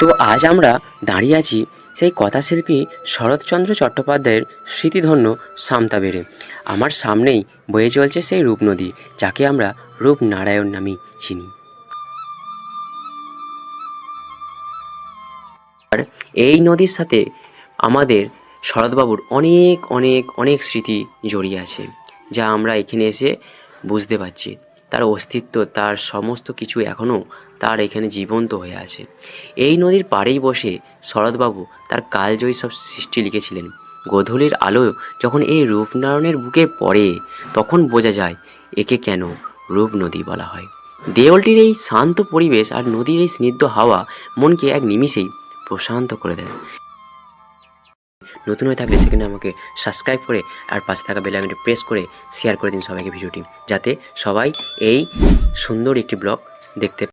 তো আজ আমরা দাঁড়িয়ে আছি সেই কথাশিল্পী শরৎচন্দ্র চট্টোপাধ্যায়ের স্মৃতিধন্য সামতা বেড়ে আমার সামনেই বয়ে চলছে সেই রূপনদী যাকে আমরা রূপনারায়ণ নামেই চিনি। আর এই নদীর সাথে আমাদের শরৎবাবুর অনেক অনেক অনেক স্মৃতি জড়িয়ে আছে, যা আমরা এখানে এসে বুঝতে পারছি। তার অস্তিত্ব, তার সমস্ত কিছু এখনও তার এখানে জীবন্ত হয়ে আছে। এই নদীর পাড়েই বসে শরৎবাবু তার কালজয়ী সব সৃষ্টি লিখেছিলেন। গোধূলির আলো যখন এই রূপনারায়ণের বুকে পড়ে, তখন বোঝা যায় একে কেন রূপ নদী বলা হয়। দেওলটির এই শান্ত পরিবেশ আর নদীর এই স্নিগ্ধ হাওয়া মনকে এক নিমিষেই প্রশান্ত করে দেয়। নতুন হয়ে থাকলে সেখানে আমাকে সাবস্ক্রাইব করে আর পাশে থাকা বেল আইকনটি প্রেস করে শেয়ার করে দিন সবাইকে ভিডিওটি, যাতে সবাই এই সুন্দর একটি ব্লগ দেখতে